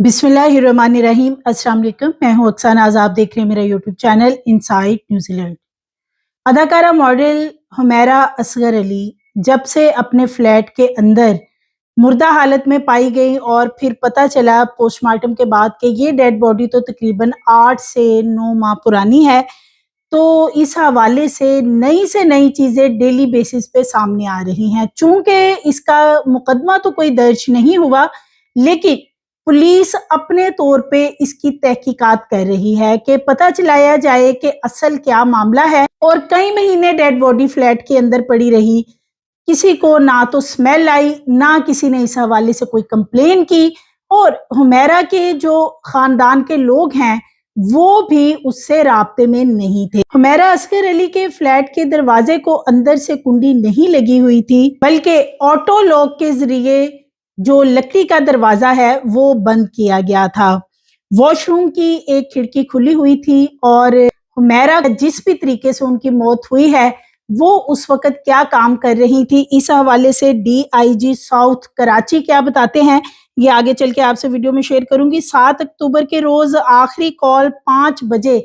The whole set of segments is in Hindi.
बिस्मिल्लाहिर्रहमानिर्रहीम। अस्सलाम वालेकुम मैं हूँ अक्सान आज आप देख रहे हैं मेरा YouTube channel inside New Zealand अदाकारा मॉडल हुमैरा असगर अली जब से अपने फ्लैट के अंदर मुर्दा हालत में पाई गई और फिर पता चला पोस्टमार्टम के बाद कि ये डेड बॉडी तो तकरीबन आठ से नौ माह पुरानी है तो इस हवाले से नई से नई चीज़ें डेली बेसिस पे सामने आ रही हैं। चूँकि इसका मुकदमा तो कोई दर्ज नहीं हुआ, लेकिन पुलिस अपने तौर पे इसकी तहकीकात कर रही है कि पता चलाया जाए कि असल क्या मामला है और कई महीने डेड बॉडी फ्लैट के अंदर पड़ी रही। किसी को ना तो स्मेल आई, ना किसी ने इस हवाले से कोई कंप्लेन की और हुमेरा के जो खानदान के लोग हैं, वो भी उससे रबते में नहीं थे। हुमेरा असगर अली के फ्लैट के दरवाजे को अंदर से कुंडी नहीं लगी हुई थी, बल्कि ऑटो लॉक के ज़रिए जो लकड़ी का दरवाज़ा है, वो बंद किया गया था। वॉशरूम की एक खिड़की खुली हुई थी और हुमेरा जिस भी तरीके से उनकी मौत हुई है, वो उस वक्त क्या काम कर रही थी? इस हवाले से डीआईजी साउथ कराची क्या बताते हैं? ये आगे चल के आपसे वीडियो में शेयर करूँगी। सात अक्टूबर के रोज आखिरी कॉल पाँच बजे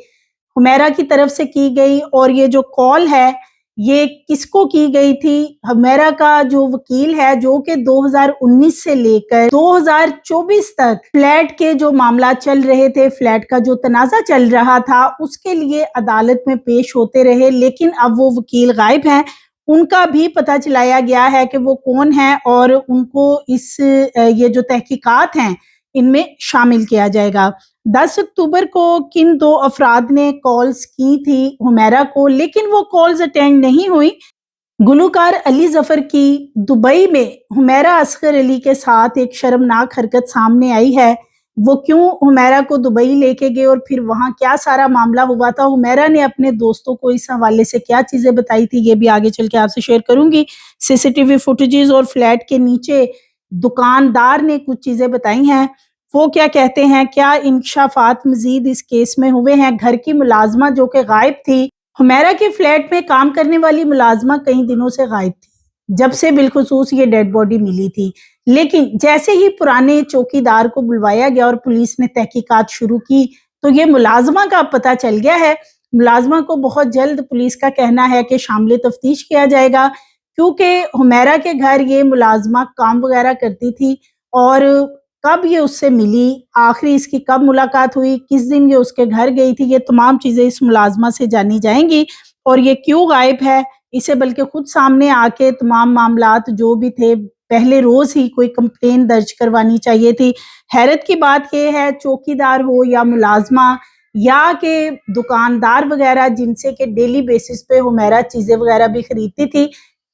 हुमेरा की तरफ़ से की गई और ये जो कॉल है ये किसको की गई थी? हमेरा का जो वकील है, जो कि 2019 से लेकर 2024 तक फ्लैट के जो मामला चल रहे थे, फ्लैट का जो तनाज़ा चल रहा था, उसके लिए अदालत में पेश होते रहे। लेकिन अब वो वकील गायब हैं। उनका भी पता चलाया गया है कि वो कौन है और उनको इस ये जो तहकीकात हैं, इनमें शामिल किया जाएगा। 10 अक्टूबर को किन दो अफराद ने कॉल्स की थी हुमेरा को, लेकिन वो कॉल्स अटेंड नहीं हुई। गुलूकार अली ज़फ़र की दुबई में हुमेरा असगर अली के साथ एक शर्मनाक हरकत सामने आई है। वो क्यों हुमेरा को दुबई लेके गए और फिर वहाँ क्या सारा मामला हुआ था? हुमेरा ने अपने दोस्तों को इस हवाले से क्या चीज़ें बताई थी, ये भी आगे चल के आपसे शेयर करूँगी। सीसीटीवी फुटेजेस और फ्लैट के नीचे दुकानदार ने कुछ चीज़ें बताई हैं। वो क्या कहते हैं, क्या इंकशाफात मजीद इस केस में हुए हैं? घर की मुलाजमा जो कि गायब थी, हुमेरा के फ्लैट में काम करने वाली मुलाजमा कई दिनों से गायब थी, जब से बिलखसूस ये डेड बॉडी मिली थी। लेकिन जैसे ही पुराने चौकीदार को बुलवाया गया और पुलिस ने तहकीकात शुरू की तो ये मुलाजमा का पता चल गया है। मुलाजमा को बहुत जल्द पुलिस का कहना है कि शामिल तफ्तीश किया जाएगा, क्योंकि हुमेरा के घर ये मुलाजमा काम वगैरह करती थी और कब ये उससे मिली? आखिरी इसकी कब मुलाकात हुई? किस दिन ये उसके घर गई थी? ये तमाम चीज़ें इस मुलाजमा से जानी जाएँगी। और ये क्यों गायब है? इसे बल्कि खुद सामने आके तमाम मामला जो भी थे, पहले रोज ही कोई कंप्लेन दर्ज करवानी चाहिए थी। हैरत की बात यह है, चौकीदार हो या मुलाजमा, या के दुकानदार वगैरह, जिनसे के डेली बेसिस पे हुमेरा चीज़ें वगैरह भी खरीदती थी,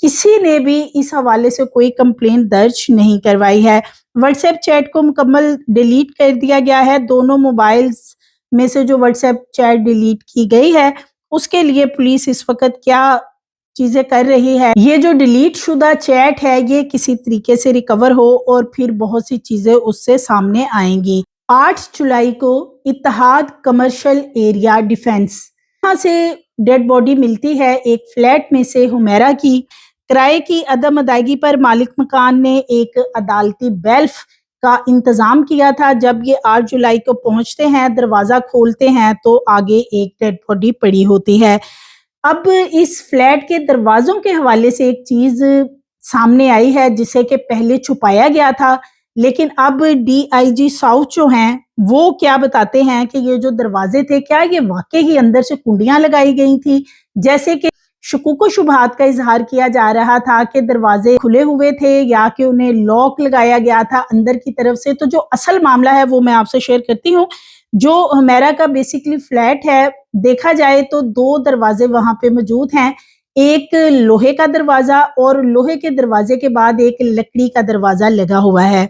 किसी ने भी इस हवाले से कोई कंप्लेन दर्ज नहीं करवाई है। व्हाट्सएप चैट को मुकम्मल डिलीट कर दिया गया है। दोनों मोबाइल्स में से जो व्हाट्सएप चैट डिलीट की गई है, उसके लिए पुलिस इस वक्त क्या चीज़ें कर रही है? ये जो डिलीट शुदा चैट है, ये किसी तरीके से रिकवर हो और फिर बहुत सी चीज़ें उससे सामने आएँगी। 8 जुलाई को इतिहाद कमर्शियल एरिया डिफेंस यहाँ से डेड बॉडी मिलती है एक फ्लैट में से हुमेरा की। किराए की अदम अदायगी पर मालिक मकान ने एक अदालती बेल्फ का इंतज़ाम किया था। जब ये 8 जुलाई को पहुँचते हैं, दरवाज़ा खोलते हैं तो आगे एक डेड बॉडी पड़ी होती है। अब इस फ्लैट के दरवाजों के हवाले से एक चीज़ सामने आई है, जिसे कि पहले छुपाया गया था। लेकिन अब डीआईजी साउथ जो हैं, वो क्या बताते हैं कि ये जो दरवाजे थे, क्या ये वाकई ही अंदर से कुंडियाँ लगाई गई थी? जैसे कि शकूक शुभात का इजहार किया जा रहा था कि दरवाजे खुले हुए थे या कि उन्हें लॉक लगाया गया था अंदर की तरफ़ से। तो जो असल मामला है वो मैं आपसे शेयर करती हूँ। जो हमेरा का बेसिकली फ्लैट है, देखा जाए तो दो दरवाजे वहाँ पे मौजूद हैं। एक लोहे का दरवाज़ा और लोहे के दरवाजे के बाद एक लकड़ी का दरवाज़ा लगा हुआ है।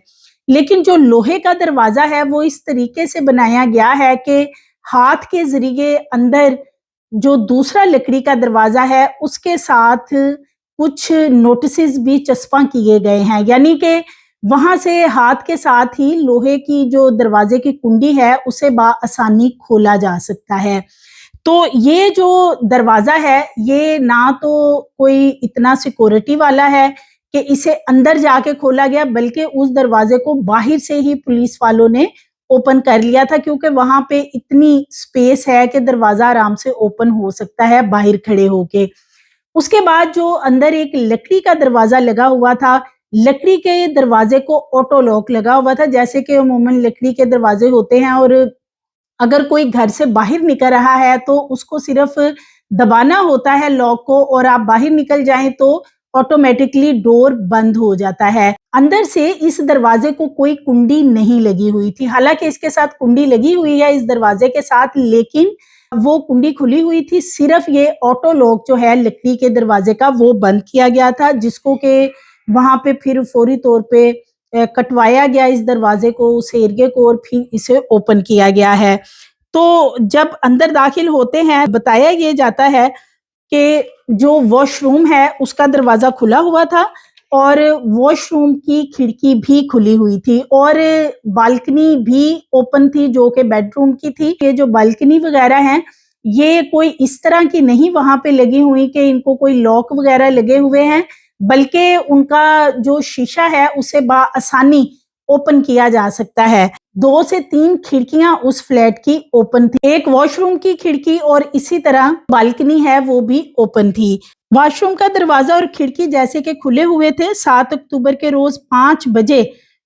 लेकिन जो लोहे का दरवाज़ा है, वो इस तरीके से बनाया गया है कि हाथ के ज़रिए अंदर जो दूसरा लकड़ी का दरवाज़ा है, उसके साथ कुछ नोटिस भी चस्पा किए गए हैं। यानी कि वहाँ से हाथ के साथ ही लोहे की जो दरवाजे की कुंडी है, उसे आसानी खोला जा सकता है। तो ये जो दरवाज़ा है, ये ना तो कोई इतना सिक्योरिटी वाला है कि इसे अंदर जाके खोला गया, बल्कि उस दरवाजे को बाहर से ही पुलिस वालों ने ओपन कर लिया था क्योंकि वहाँ पे इतनी स्पेस है कि दरवाज़ा आराम से ओपन हो सकता है, बाहर खड़े होके। उसके बाद जो अंदर एक लकड़ी का दरवाज़ा लगा हुआ था, लकड़ी के दरवाजे को ऑटो लॉक लगा हुआ था, जैसे कि अमूमन लकड़ी के दरवाजे होते हैं और अगर कोई घर से बाहर निकल रहा है तो उसको सिर्फ़ दबाना होता है लॉक को और आप बाहर निकल जाएँ तो ऑटोमेटिकली डोर बंद हो जाता है। अंदर से इस दरवाजे को कोई कुंडी नहीं लगी हुई थी। हालाँकि इसके साथ कुंडी लगी हुई है इस दरवाजे के साथ, लेकिन वो कुंडी खुली हुई थी। सिर्फ़ ये ऑटो लॉक जो है लकड़ी के दरवाजे का, वो बंद किया गया था, जिसको के वहाँ पे फिर फौरी तौर पे कटवाया गया इस दरवाजे को, उस एरिए को और फिर इसे ओपन किया गया है। तो जब अंदर दाखिल होते हैं, बताया ये जाता है कि जो वॉशरूम है, उसका दरवाज़ा खुला हुआ था और वॉशरूम की खिड़की भी खुली हुई थी और बालकनी भी ओपन थी जो कि बेडरूम की थी। ये जो बालकनी वगैरह हैं, ये कोई इस तरह की नहीं वहाँ पे लगी हुई कि इनको कोई लॉक वगैरह लगे हुए हैं, बल्कि उनका जो शीशा है, उसे बा आसानी ओपन किया जा सकता है। दो से तीन खिड़कियाँ उस फ्लैट की ओपन थी। एक वॉशरूम की खिड़की और इसी तरह बालकनी है, वो भी ओपन थी। वॉशरूम का दरवाज़ा और खिड़की जैसे के खुले हुए थे, सात अक्टूबर के रोज पाँच बजे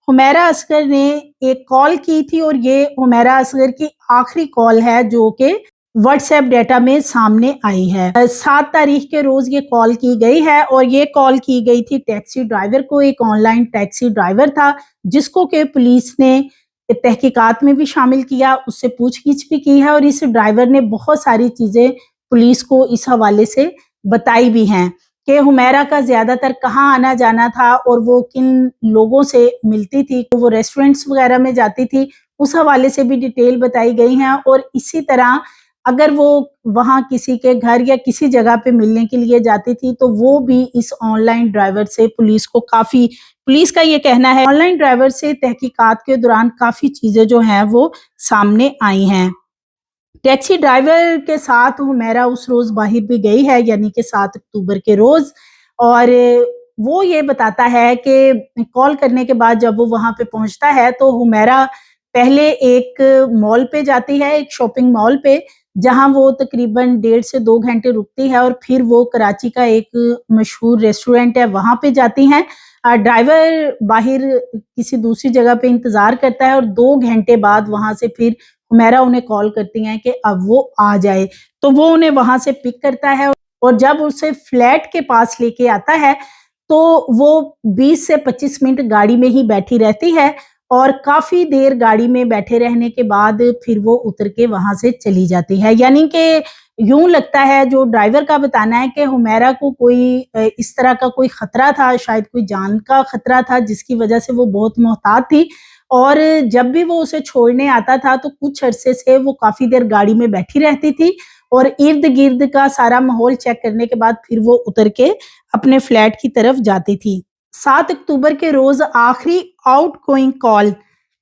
हुमैरा असगर ने एक कॉल की थी और ये हुमैरा असगर की आखिरी कॉल है जो कि व्हाट्सएप डेटा में सामने आई है। सात तारीख के रोज ये कॉल की गई है और ये कॉल की गई थी टैक्सी ड्राइवर को। एक ऑनलाइन टैक्सी ड्राइवर था जिसको के पुलिस ने तहकीकात में भी शामिल किया, उससे पूछगिछ भी की है और इस ड्राइवर ने बहुत सारी चीज़ें पुलिस को इस हवाले से बताई भी हैं कि हुमैरा का ज़्यादातर कहाँ आना जाना था और वो किन लोगों से मिलती थी तो वो रेस्टोरेंट्स वगैरह में जाती थी। उस हवाले से भी डिटेल बताई गई हैं और इसी तरह अगर वो वहाँ किसी के घर या किसी जगह पे मिलने के लिए जाती थी तो वो भी इस ऑनलाइन ड्राइवर से पुलिस को काफ़ी, पुलिस का ये कहना है ऑनलाइन ड्राइवर से तहकीकात के दौरान काफ़ी चीज़ें जो हैं वो सामने आई हैं। टैक्सी ड्राइवर के साथ हुमैरा उस रोज बाहर भी गई है, यानी कि सात अक्टूबर के रोज, और वो ये बताता है कि कॉल करने के बाद जब वो वहाँ पे पहुँचता है तो हुमैरा पहले एक मॉल पे जाती है, एक शॉपिंग मॉल पे जहाँ वो तकरीबन डेढ़ से दो घंटे रुकती है और फिर वो कराची का एक मशहूर रेस्टोरेंट है, वहाँ पे जाती हैं। ड्राइवर बाहर किसी दूसरी जगह पे इंतज़ार करता है और दो घंटे बाद वहाँ से फिर हुमैरा उन्हें कॉल करती हैं कि अब वो आ जाए। तो वो उन्हें वहाँ से पिक करता है और जब उसे फ्लैट के पास लेके आता है तो वो 20 से 25 मिनट गाड़ी में ही बैठी रहती है। और काफ़ी देर गाड़ी में बैठे रहने के बाद फिर वो उतर के वहाँ से चली जाती है। यानी कि यूँ लगता है, जो ड्राइवर का बताना है कि हुमैरा को कोई इस तरह का कोई खतरा था, शायद कोई जान का खतरा था, जिसकी वजह से वो बहुत मोहतात थी। और जब भी वो उसे छोड़ने आता था तो कुछ अरसे से वो काफ़ी देर गाड़ी में बैठी रहती थी और इर्द गिर्द का सारा माहौल चेक करने के बाद फिर वो उतर के अपने फ्लैट की तरफ़ जाती थी। सात अक्टूबर के रोज आखिरी आउट गोइंग कॉल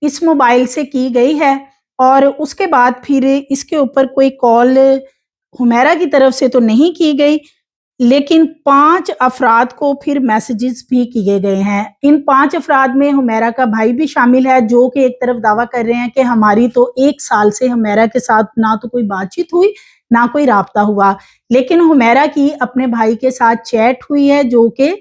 इस मोबाइल से की गई है और उसके बाद फिर इसके ऊपर कोई कॉल हुमैरा की तरफ़ से तो नहीं की गई, लेकिन पाँच अफराद को फिर मैसेजेस भी किए गए हैं। इन पाँच अफराद में हुमैरा का भाई भी शामिल है, जो कि एक तरफ़ दावा कर रहे हैं कि हमारी तो एक साल से हुमैरा के साथ ना तो कोई बातचीत हुई, ना कोई राबता हुआ। लेकिन हुमैरा की अपने भाई के साथ चैट हुई है, जो कि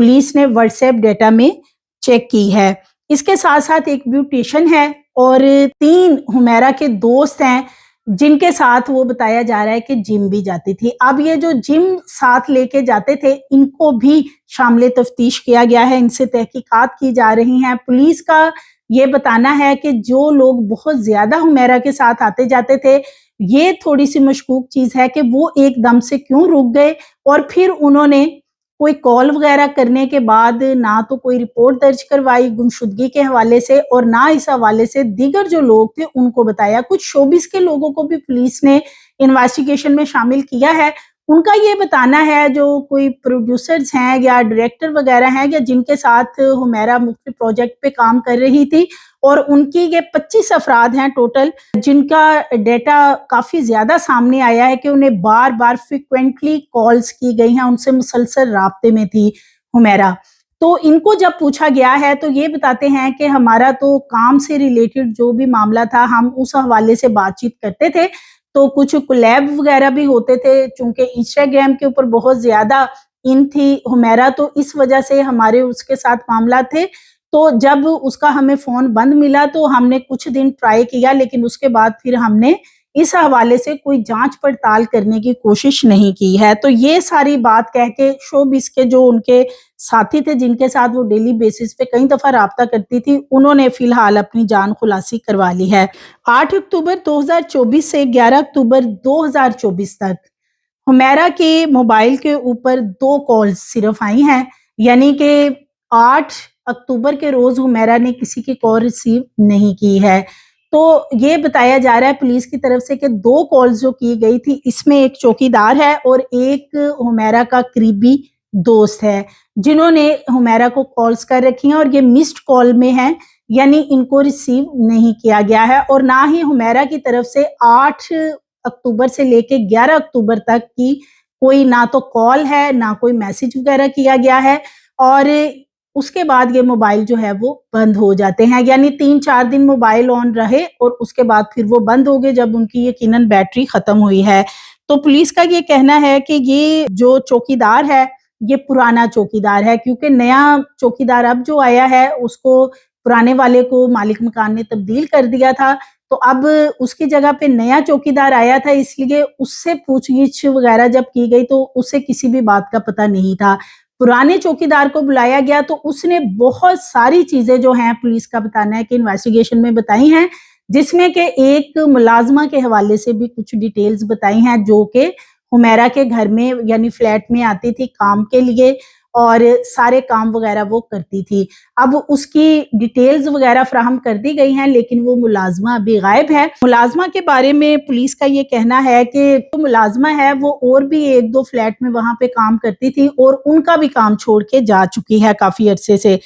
पुलिस ने व्हाट्सएप डेटा में चेक की है। इसके साथ साथ एक ब्यूटिशन है और तीन हुमैरा के दोस्त हैं, जिनके साथ वो बताया जा रहा है कि जिम भी जाती थी। अब ये जो जिम साथ लेके जाते थे, इनको भी शामिल तफ्तीश किया गया है। इनसे तहकीकात की जा रही हैं। पुलिस का ये बताना है कि जो लोग बहुत ज़्यादा हुमैरा के साथ आते जाते थे, ये थोड़ी सी मशकूक चीज़ है कि वो एकदम से क्यों रुक गए और फिर उन्होंने कोई कॉल वगैरह करने के बाद ना तो कोई रिपोर्ट दर्ज करवाई गुमशुदगी के हवाले से और ना इस हवाले से दीगर जो लोग थे उनको बताया। कुछ शोबिस के लोगों को भी पुलिस ने इन्वेस्टिगेशन में शामिल किया है। उनका ये बताना है, जो कोई प्रोड्यूसर्स हैं या डायरेक्टर वगैरह हैं या जिनके साथ हुमैरा मुख्य प्रोजेक्ट पे काम कर रही थी और उनकी ये 25 अफराद हैं टोटल, जिनका डेटा काफ़ी ज़्यादा सामने आया है कि उन्हें बार बार फ्रिक्वेंटली कॉल्स की गई हैं, उनसे मुसलसल रबते में थी हुमेरा। तो इनको जब पूछा गया है तो ये बताते हैं कि हमारा तो काम से रिलेटेड जो भी मामला था, हम उस हवाले से बातचीत करते थे तो कुछ कोलैब वगैरह भी होते थे, चूँकि इंस्टाग्राम के ऊपर बहुत ज़्यादा इन थी हुमेरा तो इस वजह से हमारे उसके साथ मामला थे। तो जब उसका हमें फ़ोन बंद मिला तो हमने कुछ दिन ट्राई किया, लेकिन उसके बाद फिर हमने इस हवाले से कोई जाँच पड़ताल करने की कोशिश नहीं की है। तो ये सारी बात कह के शोबिस के जो उनके साथी थे, जिनके साथ वो डेली बेसिस पे कई दफ़ा रबता करती थी, उन्होंने फ़िलहाल अपनी जान खुलासी करवा ली है। 8 अक्टूबर 2024 से 11 अक्टूबर 2024 तक हुमेरा के मोबाइल के ऊपर दो कॉल्स सिर्फ़ आई हैं, यानी कि 8 अक्टूबर के रोज हुमेरा ने किसी की कॉल रिसीव नहीं की है। तो ये बताया जा रहा है पुलिस की तरफ़ से कि दो कॉल्स जो की गई थी, इसमें एक चौकीदार है और एक हुमेरा का करीबी दोस्त है, जिन्होंने हुमेरा को कॉल्स कर रखी हैं और ये मिस्ड कॉल में है, यानी इनको रिसीव नहीं किया गया है। और ना ही हुमेरा की तरफ़ से 8 अक्टूबर से लेके 11 अक्टूबर तक की कोई ना तो कॉल है, ना कोई मैसेज वगैरह किया गया है। और उसके बाद ये मोबाइल जो है वो बंद हो जाते हैं। यानी तीन चार दिन मोबाइल ऑन रहे और उसके बाद फिर वो बंद हो गए जब उनकी यकीनन बैटरी खत्म हुई है। तो पुलिस का ये कहना है कि ये जो चौकीदार है, ये पुराना चौकीदार है क्योंकि नया चौकीदार अब जो आया है, उसको पुराने वाले को मालिक मकान ने तब्दील कर दिया था। तो अब उसकी जगह पे नया चौकीदार आया था, इसलिए उससे पूछगिछ वगैरह जब की गई तो उसे किसी भी बात का पता नहीं था। पुराने चौकीदार को बुलाया गया तो उसने बहुत सारी चीज़ें जो हैं पुलिस का बताना है कि इन्वेस्टिगेशन में बताई हैं, जिसमें के एक मुलाजमा के हवाले से भी कुछ डिटेल्स बताई हैं, जो कि हुमेरा के घर में, यानी फ्लैट में आती थी काम के लिए। और सारे काम वगैरह वो करती थी। अब उसकी डिटेल्स वगैरह फ्राहम कर दी गई हैं, लेकिन वो मुलाजमा अभी गायब है। मुलाजमा के बारे में पुलिस का ये कहना है कि जो तो मुलाजमा है, वो और भी एक दो फ्लैट में वहाँ पे काम करती थी और उनका भी काम छोड़ के जा चुकी है काफ़ी अरसे से।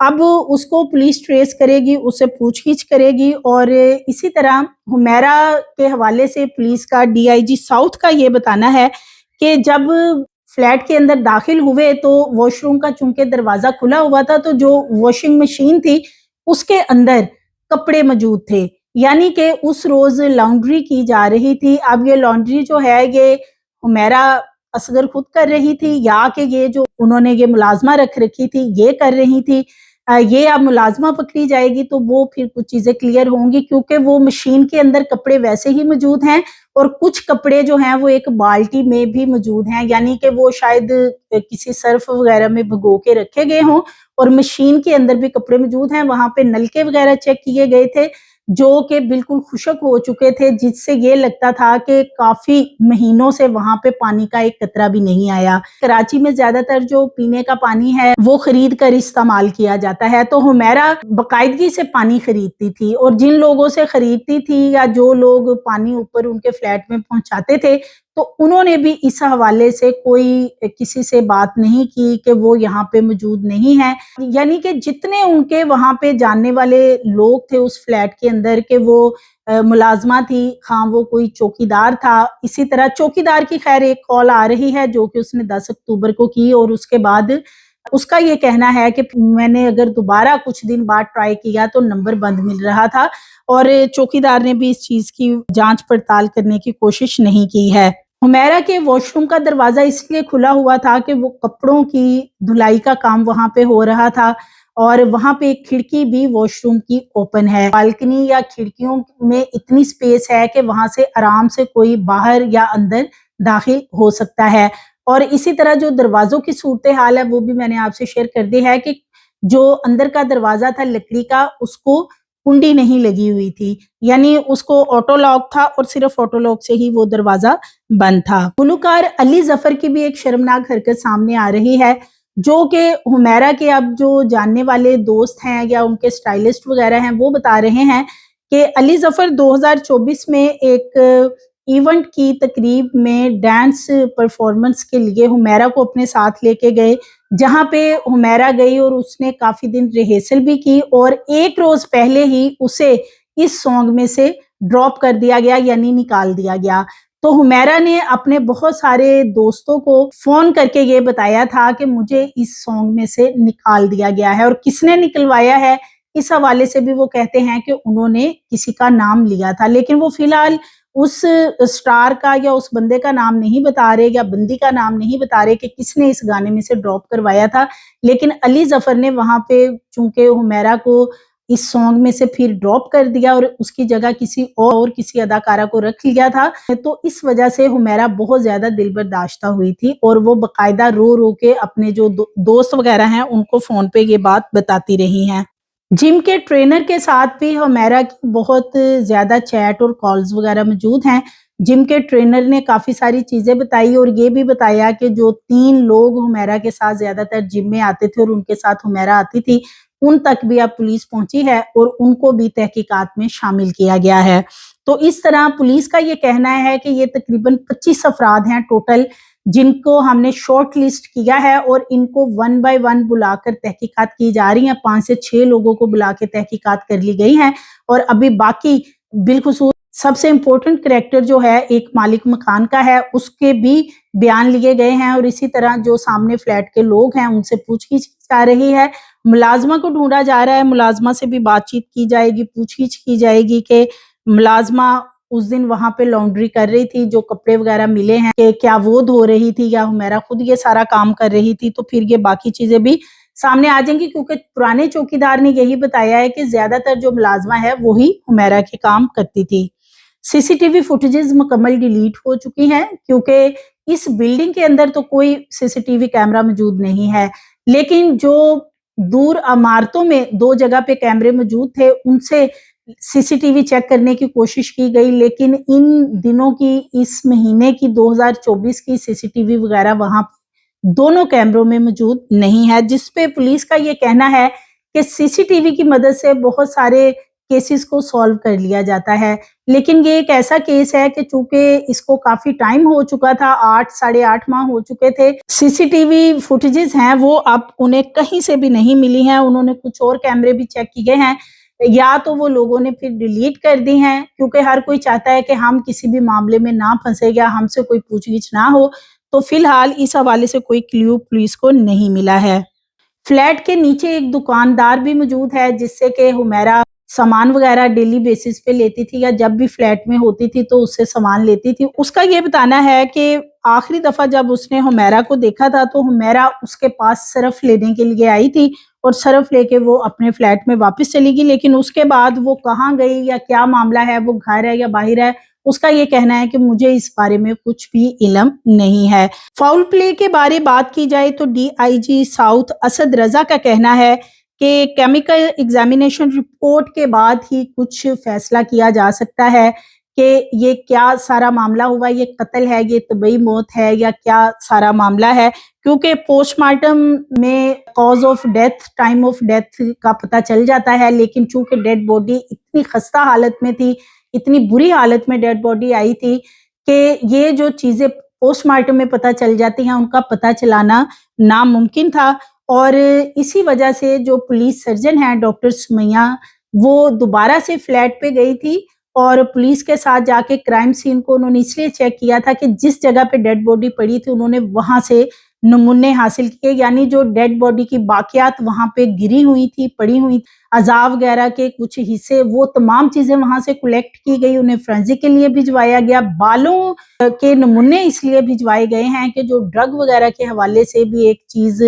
अब उसको पुलिस ट्रेस करेगी, उससे पूछगिछ करेगी और इसी तरह हुमेरा के हवाले से पुलिस का डीआईजी साउथ का ये बताना है कि जब फ्लैट के अंदर दाखिल हुए तो वॉशरूम का चूँकि दरवाज़ा खुला हुआ था तो जो वॉशिंग मशीन थी, उसके अंदर कपड़े मौजूद थे। यानी कि उस रोज लॉन्ड्री की जा रही थी। अब ये लॉन्ड्री जो है, ये हुमेरा असगर खुद कर रही थी, या कि ये जो उन्होंने ये मुलाजमा रख रखी थी, ये कर रही थी। ये अब मुलाजमा पकड़ी जाएगी तो वो फिर कुछ चीज़ें क्लियर होंगी, क्योंकि वो मशीन के अंदर कपड़े वैसे ही मौजूद हैं और कुछ कपड़े जो हैं वो एक बाल्टी में भी मौजूद हैं, यानी कि वो शायद किसी सर्फ वगैरह में भगो के रखे गए हों और मशीन के अंदर भी कपड़े मौजूद हैं, वहाँ पे नलके वगैरह चेक किए गए थे। जो कि बिल्कुल खुशक हो चुके थे, जिससे ये लगता था कि काफ़ी महीनों से वहाँ पे पानी का एक कतरा भी नहीं आया। कराची में ज़्यादातर जो पीने का पानी है, वो खरीद कर इस्तेमाल किया जाता है। तो हुमेरा बाकायदगी से पानी खरीदती थी और जिन लोगों से खरीदती थी या जो लोग पानी ऊपर उनके फ्लैट में पहुंचाते थे तो उन्होंने भी इस हवाले से कोई किसी से बात नहीं की कि वो यहाँ पे मौजूद नहीं है। यानी कि जितने उनके वहाँ पे जानने वाले लोग थे उस फ्लैट के अंदर के वो मुलाजमा थी हाँ वो कोई चौकीदार था। इसी तरह चौकीदार की खैर एक कॉल आ रही है जो कि उसने 10 अक्टूबर को की और उसके बाद उसका ये कहना है कि मैंने अगर दोबारा कुछ दिन बाद ट्राई किया तो नंबर बंद मिल रहा था और चौकीदार ने भी इस चीज़ की जाँच पड़ताल करने की कोशिश नहीं की है। हुमेरा के वॉशरूम का दरवाज़ा इसलिए खुला हुआ था कि वो कपड़ों की धुलाई का काम वहाँ पे हो रहा था और वहाँ पे एक खिड़की भी वॉशरूम की ओपन है। बालकनी या खिड़कियों में इतनी स्पेस है कि वहाँ से आराम से कोई बाहर या अंदर दाखिल हो सकता है। और इसी तरह जो दरवाजों की सूरत हाल है, वो भी मैंने आपसे शेयर कर दी है कि जो अंदर का दरवाज़ा था, लकड़ी का, उसको कुंडी नहीं लगी हुई थी। यानी उसको ऑटो लॉक था और सिर्फ़ ऑटो लॉक से ही वो दरवाज़ा बंद था। गुलकार अली ज़फ़र की भी एक शर्मनाक हरकत सामने आ रही है, जो कि हुमेरा के अब जो जानने वाले दोस्त हैं या उनके स्टाइलिस्ट वगैरह हैं, वो बता रहे हैं कि अली ज़फ़र 2024 में एक इवेंट की तकरीब में डांस परफॉर्मेंस के लिए हुमेरा को अपने साथ लेके गए। जहाँ पे हुमेरा गई और उसने काफ़ी दिन रिहर्सल भी की और एक रोज पहले ही उसे इस सॉन्ग में से ड्रॉप कर दिया गया, यानी निकाल दिया गया। तो हुमैरा ने अपने बहुत सारे दोस्तों को फ़ोन करके ये बताया था कि मुझे इस सॉन्ग में से निकाल दिया गया है और किसने निकलवाया है, इस हवाले से भी वो कहते हैं कि उन्होंने किसी का नाम लिया था। लेकिन वो फ़िलहाल उस स्टार का या उस बंदे का नाम नहीं बता रहे या बंदी का नाम नहीं बता रहे कि किसने इस गाने में से ड्रॉप करवाया था। लेकिन अली ज़फ़र ने वहाँ पे चूँकि हुमैरा को इस सॉन्ग में से फिर ड्रॉप कर दिया और उसकी जगह किसी और किसी अदाकारा को रख लिया था तो इस वजह से हुमैरा बहुत ज़्यादा दिल बर्दाश्ता हुई थी और वो बकायदा रो रो के अपने जो दो, दोस्त वगैरह हैं उनको फ़ोन पे ये बात बताती रही हैं। जिम के ट्रेनर के साथ भी हुमैरा की बहुत ज़्यादा चैट और कॉल्स वगैरह मौजूद हैं। जिम के ट्रेनर ने काफ़ी सारी चीज़ें बताई और ये भी बताया कि जो तीन लोग हुमैरा के साथ ज़्यादातर जिम में आते थे और उनके साथ हुमैरा आती थी, उन तक भी अब पुलिस पहुँची है और उनको भी तहकीकात में शामिल किया गया है। तो इस तरह पुलिस का ये कहना है कि ये तकरीबन 25 अफराद हैं टोटल। जिनको हमने शॉर्ट लिस्ट किया है और इनको वन बाय वन बुलाकर तहकीकात की जा रही है। पाँच से छह लोगों को बुला के तहकीकात कर ली गई है और अभी बाकी बिलखसूस सबसे इम्पोर्टेंट करेक्टर जो है एक मालिक मकान का है, उसके भी बयान लिए गए हैं और इसी तरह जो सामने फ्लैट के लोग हैं, उनसे पूछगिछ जा रही है। मुलाजमा को ढूंढा जा रहा है। मुलाजमा से भी बातचीत की जाएगी, पूछगिछ की जाएगी कि मुलाजमा उस दिन वहाँ पे लॉन्ड्री कर रही थी, जो कपड़े वगैरह मिले हैं, कि क्या वो धो रही थी, या हुमैरा खुद ये सारा काम कर रही थी तो फिर ये बाकी चीज़ें भी सामने आ जाएँगी, क्योंकि पुराने चौकीदार ने यही बताया है कि ज़्यादातर जो मुलाजमा है, वही हुमैरा के काम करती थी। सीसीटीवी फुटेजेस मुकम्मल डिलीट हो चुकी हैं, क्योंकि इस बिल्डिंग के अंदर तो कोई सीसीटीवी कैमरा मौजूद नहीं है, लेकिन जो दूर इमारतों में दो जगह पे कैमरे मौजूद थे, उनसे सीसीटीवी चेक करने की कोशिश की गई, लेकिन इन दिनों की, इस महीने की 2024 की सीसीटीवी वगैरह वहाँ दोनों कैमरों में मौजूद नहीं है जिसपे पुलिस का ये कहना है कि सीसीटीवी की मदद से बहुत सारे केसेस को सॉल्व कर लिया जाता है। लेकिन ये एक ऐसा केस है कि चूँकि इसको काफ़ी टाइम हो चुका था, आठ, साढ़े आठ माह हो चुके थे, सीसीटीवी फुटेजेस हैं, वो अब उन्हें कहीं से भी नहीं मिली हैं, उन्होंने कुछ और कैमरे भी चेक किए हैं। या तो वो लोगों ने फिर डिलीट कर दी हैं, क्योंकि हर कोई चाहता है कि हम किसी भी मामले में ना फंसे या हमसे कोई पूछगिछ ना हो तो फ़िलहाल इस हवाले से कोई क्ल्यू पुलिस को नहीं मिला है। फ्लैट के नीचे एक दुकानदार भी मौजूद है, जिससे कि हुमैरा सामान वगैरह डेली बेसिस पे लेती थी या जब भी फ्लैट में होती थी तो उससे सामान लेती थी। उसका ये बताना है कि आखिरी दफ़ा जब उसने हुमैरा को देखा था तो हुमैरा उसके पास सरफ लेने के लिए आई थी और सरफ लेके वो अपने फ्लैट में वापस चली गई, लेकिन उसके बाद वो कहाँ गई या क्या मामला है, वो घर है या बाहर है, उसका ये कहना है कि मुझे इस बारे में कुछ भी इलम नहीं है। फाउल प्ले के बारे बात की जाए तो डीआईजी साउथ असद रजा का कहना है कि केमिकल एग्जामिनेशन रिपोर्ट के बाद ही कुछ फैसला किया जा सकता है। कि ये क्या सारा मामला हुआ, ये कत्ल है, ये तबई मौत है या क्या सारा मामला है? क्योंकि पोस्टमार्टम में cause of death time of death का पता चल जाता है, लेकिन चूँकि डेड बॉडी इतनी खस्ता हालत में थी, इतनी बुरी हालत में डेड बॉडी आई थी कि ये जो चीज़ें पोस्टमार्टम में पता चल जाती हैं, उनका पता चलाना नामुमकिन था और इसी वजह से जो पुलिस सर्जन है डॉक्टर सुमैया, वो दोबारा से फ्लैट पे गई थी और पुलिस के साथ जाके क्राइम सीन को उन्होंने इसलिए चेक किया था कि जिस जगह पे डेड बॉडी पड़ी थी, उन्होंने वहाँ से नमूने हासिल किए। यानी जो डेड बॉडी की बाकियात वहाँ पे गिरी हुई थी, पड़ी हुई अजाब वगैरह के कुछ हिस्से, वो तमाम चीज़ें वहाँ से कलेक्ट की गई, उन्हें फ्रेंजी के लिए भिजवाया गया। बालों के नमूने इसलिए भिजवाए गए हैं कि जो ड्रग वगैरह के हवाले से भी एक चीज़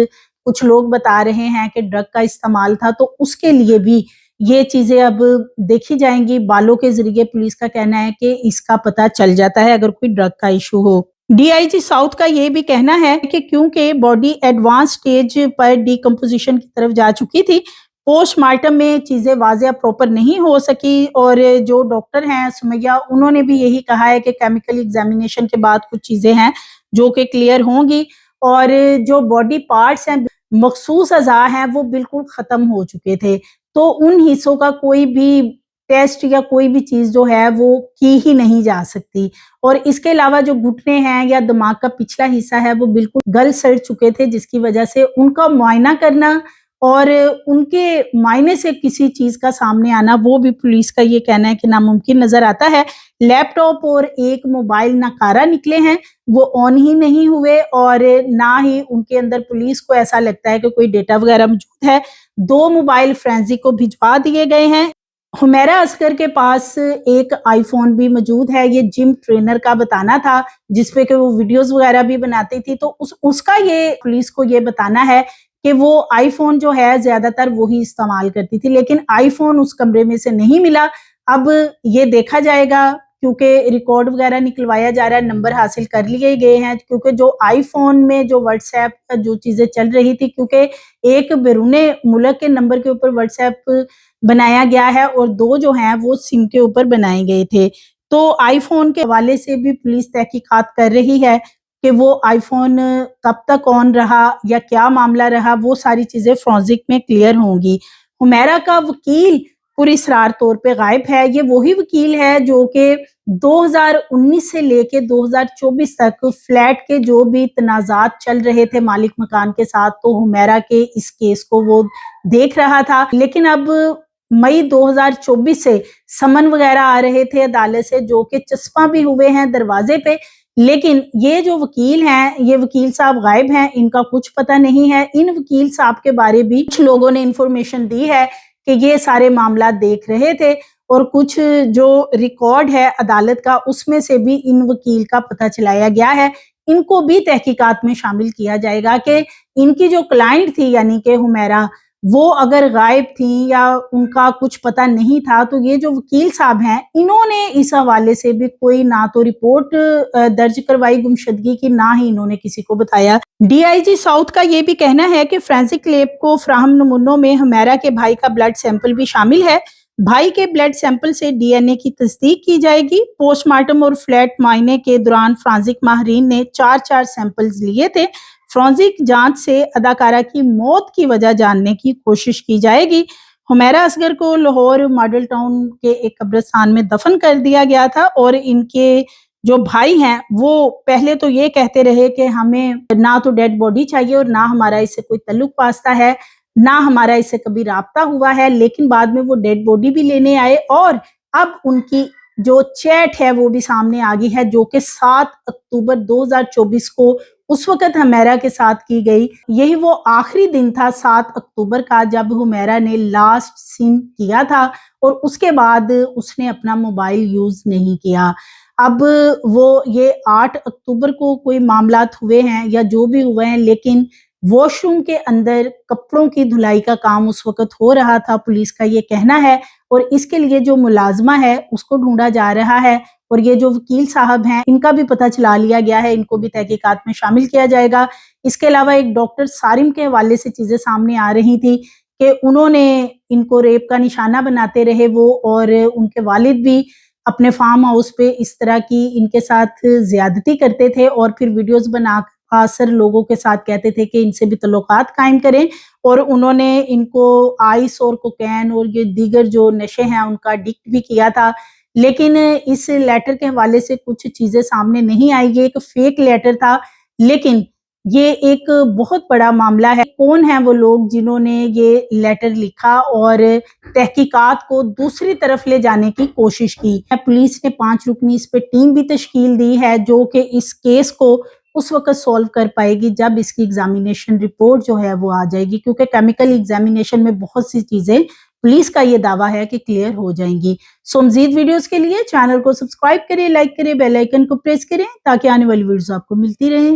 कुछ लोग बता रहे हैं कि ड्रग का इस्तेमाल था तो उसके लिए भी ये चीज़ें अब देखी जाएँगी। बालों के ज़रिए पुलिस का कहना है कि इसका पता चल जाता है अगर कोई ड्रग का इशू हो। डीआईजी साउथ का ये भी कहना है कि क्योंकि बॉडी एडवांस स्टेज पर डिकम्पोजिशन की तरफ़ जा चुकी थी पोस्टमार्टम में चीज़ें वाजिया प्रॉपर नहीं हो सकी और जो डॉक्टर हैं, सुमैया, उन्होंने भी यही कहा है कि केमिकल एग्जामिनेशन के बाद कुछ चीज़ें हैं जो कि क्लियर होंगी और जो बॉडी पार्ट्स हैं, मखसूस अज़ा हैं, वो बिल्कुल ख़त्म हो चुके थे। तो उन हिस्सों का कोई भी टेस्ट या कोई भी चीज़ जो है, वो की ही नहीं जा सकती। और इसके अलावा जो घुटने हैं या दिमाग का पिछला हिस्सा है, वो बिल्कुल गल सड़ चुके थे, जिसकी वजह से उनका मुआयना करना और उनके मायने से किसी चीज़ का सामने आना, वो भी पुलिस का ये कहना है कि नामुमकिन नज़र आता है। लैपटॉप और एक मोबाइल नकारा निकले हैं, वो ऑन ही नहीं हुए और ना ही उनके अंदर पुलिस को ऐसा लगता है कि कोई डेटा वगैरह मौजूद है। दो मोबाइल फ्रेंसिक को भिजवा दिए गए हैं। हुमेरा असगर के पास एक आईफोन भी मौजूद है, ये जिम ट्रेनर का बताना था, जिसपे कि वो वीडियोस वगैरह भी बनाती थी। तो उस, उसका ये पुलिस को ये बताना है कि वो आईफोन जो है ज़्यादातर वही इस्तेमाल करती थी, लेकिन आईफोन उस कमरे में से नहीं मिला। अब ये देखा जाएगा, क्योंकि रिकॉर्ड वगैरह निकलवाया जा रहा है नंबर हासिल कर लिए गए हैं, क्योंकि जो आईफोन में जो व्हाट्सएप जो चीज़ें चल रही थी, क्योंकि एक बैरून मुल्क के नंबर के ऊपर व्हाट्सएप बनाया गया है और दो जो हैं वो सिम के ऊपर बनाए गए थे। तो आईफोन के हवाले से भी पुलिस तहकीकात कर रही है। कि वो आईफोन कब तक ऑन रहा या क्या मामला रहा, वो सारी चीज़ें फ्रोजिक में क्लियर होंगी। हुमेरा का वकील पुरस्रार तौर पे गायब है। ये वही वकील है जो कि 2019 से लेके 2024 तक फ्लैट के जो भी तनाजात चल रहे थे मालिक मकान के साथ तो हुमेरा के इस केस को वो देख रहा था। लेकिन अब मई 2024 से समन वगैरह आ रहे थे अदालत से, जो कि चस्पा भी हुए हैं दरवाजे पे लेकिन ये जो वकील हैं, ये वकील साहब गायब हैं, इनका कुछ पता नहीं है। इन वकील साहब के बारे भी कुछ लोगों ने इंफॉर्मेशन दी है कि ये सारे मामला देख रहे थे और कुछ जो रिकॉर्ड है अदालत का, उसमें से भी इन वकील का पता चलाया गया है। इनको भी तहकीकात में शामिल किया जाएगा कि इनकी जो क्लाइंट थी, यानी कि हुमेरा वो अगर गायब थी या उनका कुछ पता नहीं था तो ये जो वकील साहब हैं, इन्होंने इस हवाले से भी कोई ना तो रिपोर्ट दर्ज करवाई गुमशदगी की, ना ही इन्होंने किसी को बताया। डीआईजी साउथ का ये भी कहना है कि फ्रेंसिक लैब को फ्राहम नमूनों में हमेरा के भाई का ब्लड सैंपल भी शामिल है। भाई के ब्लड सैंपल से डीएनए की तस्दीक की जाएगी। पोस्टमार्टम और फ्लैट मायने के दौरान फ्रांसिक माहरीन ने चार चार सैंपल्स लिए थे। फ्रोंजिक जाँच से अदाकारा की मौत की वजह जानने की कोशिश की जाएगी। हुमेरा असगर को लाहौर मॉडल टाउन के एक कब्रिस्तान में दफन कर दिया गया था और इनके जो भाई हैं, वो पहले तो ये कहते रहे कि हमें ना तो डेड बॉडी चाहिए और ना हमारा इससे कोई तल्लुक वास्ता है, ना हमारा इससे कभी रबता हुआ है, लेकिन बाद में वो डेड बॉडी भी लेने आए और अब उनकी जो चैट है वो भी सामने आ गई है, जो कि 7 अक्टूबर 2024 को उस वक्त हमेरा के साथ की गई। यही वो आखिरी दिन था सात अक्टूबर का, जब हुमेरा ने लास्ट सीन किया था और उसके बाद उसने अपना मोबाइल यूज़ नहीं किया। अब वो ये आठ अक्टूबर को कोई मामला हुए हैं या जो भी हुए हैं, लेकिन वॉशरूम के अंदर कपड़ों की धुलाई का काम उस वक्त हो रहा था, पुलिस का ये कहना है और इसके लिए जो मुलाजमा है, उसको ढूंढा जा रहा है और ये जो वकील साहब हैं, इनका भी पता चला लिया गया है, इनको भी तहकीकात में शामिल किया जाएगा। इसके अलावा एक डॉक्टर सारिम के हवाले से चीज़ें सामने आ रही थी कि उन्होंने इनको रेप का निशाना बनाते रहे वो और उनके वालिद भी अपने फार्म हाउस पे इस तरह की इनके साथ ज्यादती करते थे और फिर वीडियोस बना खासर लोगों के साथ कहते थे कि इनसे भी तल्लुकात कायम करें और उन्होंने इनको आइस और कोकैन और ये दीगर जो नशे हैं उनका डिक्ट भी किया था। लेकिन इस लेटर के हवाले से कुछ चीज़ें सामने नहीं आई। ये एक फेक लेटर था, लेकिन ये एक बहुत बड़ा मामला है। कौन है वो लोग जिन्होंने ये लेटर लिखा और तहकीकात को दूसरी तरफ़ ले जाने की कोशिश की? पुलिस ने पाँच रुकनी इस पे टीम भी तश्कील दी है जो कि इस केस को उस वक्त सॉल्व कर पाएगी जब इसकी एग्जामिनेशन रिपोर्ट जो है वो आ जाएगी, क्योंकि केमिकल एग्जामिनेशन में बहुत सी चीज़ें पुलिस का ये दावा है कि क्लियर हो जाएँगी। सो मजीद वीडियोस के लिए चैनल को सब्सक्राइब करें लाइक करें बेल आइकन को प्रेस करें, ताकि आने वाली वीडियोस आपको मिलती रहे।